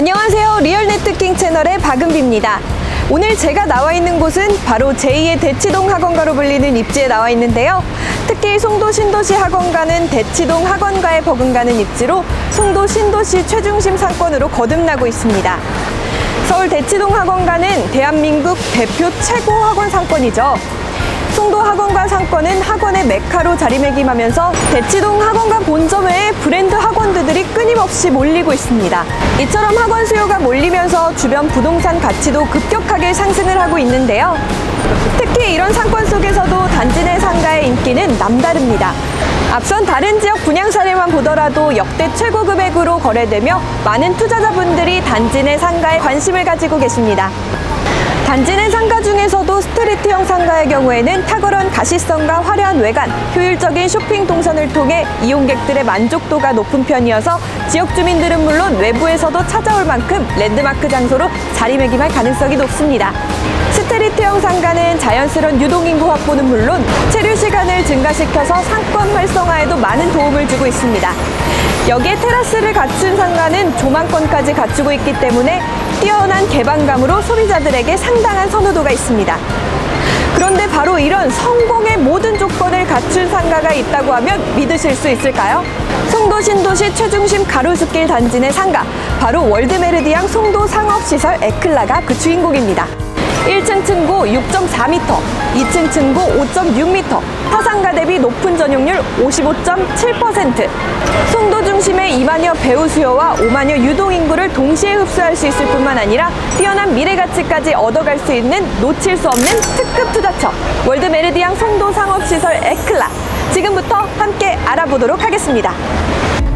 안녕하세요. 리얼네트킹 채널의 박은비입니다. 오늘 제가 나와 있는 곳은 바로 제2의 대치동 학원가로 불리는 입지에 나와 있는데요. 특히 송도 신도시 학원가는 대치동 학원가에 버금가는 입지로 송도 신도시 최중심 상권으로 거듭나고 있습니다. 서울 대치동 학원가는 대한민국 대표 최고 학원 상권이죠. 송도 학원가 상권은 학원의 메카로 자리매김하면서 대치동 학원가 본점 외에 브랜드 학원들이 끊임없이 몰리고 있습니다. 이처럼 학원 수요가 몰리면서 주변 부동산 가치도 급격하게 상승을 하고 있는데요. 특히 이런 상권 속에서도 단지 내 상가의 인기는 남다릅니다. 앞선 다른 지역 분양 사례만 보더라도 역대 최고 금액으로 거래되며 많은 투자자분들이 단지 내 상가에 관심을 가지고 계십니다. 단지 내 상가 중에서도 스트리트형 상가의 경우에는 탁월한 가시성과 화려한 외관, 효율적인 쇼핑 동선을 통해 이용객들의 만족도가 높은 편이어서 지역 주민들은 물론 외부에서도 찾아올 만큼 랜드마크 장소로 자리매김할 가능성이 높습니다. 스트리트형 상가는 자연스러운 유동인구 확보는 물론 체류 시간을 증가시켜서 상권 활성화에도 많은 도움을 주고 있습니다. 여기에 테라스를 갖춘 상가는 조망권까지 갖추고 있기 때문에 뛰어난 개방감으로 소비자들에게 상당한 선호도가 있습니다. 그런데 바로 이런 성공의 모든 조건을 갖춘 상가가 있다고 하면 믿으실 수 있을까요? 송도 신도시 최중심 가로수길 단지 내 상가, 바로 월드메르디앙 송도 상업시설 에클라가 그 주인공입니다. 1층 층고 6.4m, 2층 층고 5.6m, 타상가 대비 높은 전용률 55.7%. 송도 중심의 2만여 배우 수요와 5만여 유동 인구를 동시에 흡수할 수 있을 뿐만 아니라 뛰어난 미래 가치까지 얻어갈 수 있는 놓칠 수 없는 특급 투자처 월드 메르디앙 송도 상업시설 에클라. 지금부터 함께 알아보도록 하겠습니다.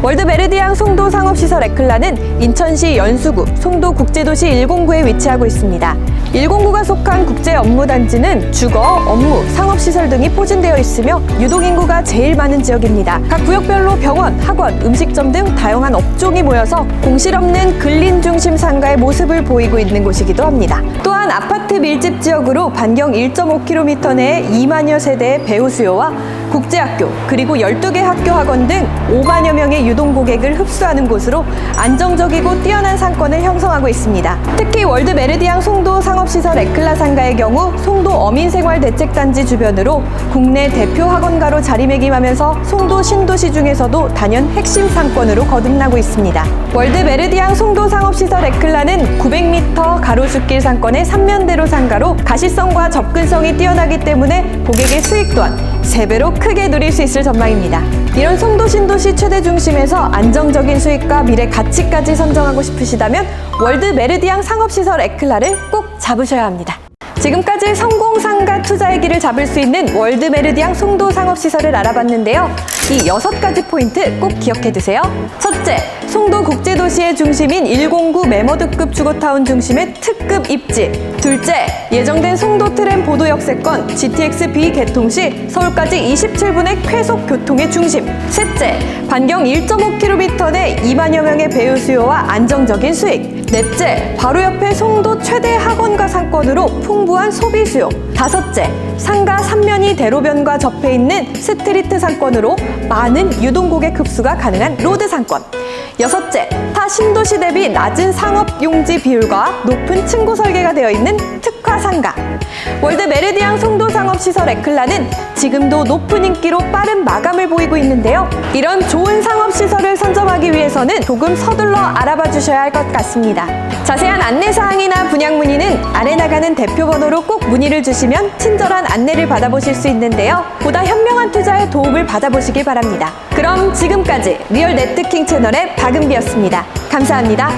월드 메르디앙 송도 상업시설 에클라는 인천시 연수구 송도 국제도시 109에 위치하고 있습니다. 109가 속한 국제 업무 단지는 주거, 업무, 상업시설 등이 포진되어 있으며 유동인구가 제일 많은 지역입니다. 각 구역별로 병원, 학원, 음식점 등 다양한 업종이 모여서 공실 없는 근린 중심 상가의 모습을 보이고 있는 곳이기도 합니다. 또한 아파트 밀집 지역으로 반경 1.5km 내에 2만여 세대의 배우 수요와 국제학교 그리고 12개 학교 학원 등 5만여 명의 유동 고객을 흡수하는 곳으로 안정적이고 뛰어난 상권을 형성하고 있습니다. 특히 월드 메르디앙 송도 상업 시설 에클라 상가의 경우 송도 어민생활대책단지 주변으로 국내 대표 학원가로 자리매김하면서 송도 신도시 중에서도 단연 핵심 상권으로 거듭나고 있습니다. 월드 메르디앙 송도 상업시설 에클라는 900m 가로수길 상권의 삼면대로 상가로 가시성과 접근성이 뛰어나기 때문에 고객의 수익 또한 3배로 크게 누릴 수 있을 전망입니다. 이런 송도 신도시 최대 중심에서 안정적인 수익과 미래 가치까지 선정하고 싶으시다면 월드 메르디앙 상업시설 에클라를 꼭 잡으셔야 합니다. 지금까지 성공 상가 투자의 길을 잡을 수 있는 월드 메르디앙 송도 상업시설을 알아봤는데요. 이 여섯 가지 포인트 꼭 기억해 두세요. 첫째, 송도 국제도시의 중심인 109 메머드급 주거타운 중심의 특급 입지. 둘째, 예정된 송도 트램 보도 역세권 GTX B 개통 시 서울까지 27분의 쾌속 교통의 중심. 셋째, 반경 1.5km 내 2만여 명의 배우 수요와 안정적인 수익. 넷째, 바로 옆에 송도 최대 학원가 상권으로 풍부한 소비 수요. 다섯째, 상가 3면이 대로변과 접해 있는 스트리트 상권으로 많은 유동 고객 흡수가 가능한 로드 상권. 여섯째, 타 신도시 대비 낮은 상업 용지 비율과 높은 층고 설계가 되어 있는 특 화 상가. 월드 메르디앙 송도 상업시설 에클라는 지금도 높은 인기로 빠른 마감을 보이고 있는데요. 이런 좋은 상업시설을 선점하기 위해서는 조금 서둘러 알아봐 주셔야 할 것 같습니다. 자세한 안내사항이나 분양 문의는 아래 나가는 대표 번호로 꼭 문의를 주시면 친절한 안내를 받아보실 수 있는데요. 보다 현명한 투자에 도움을 받아보시기 바랍니다. 그럼 지금까지 리얼 네트킹 채널의 박은비였습니다. 감사합니다.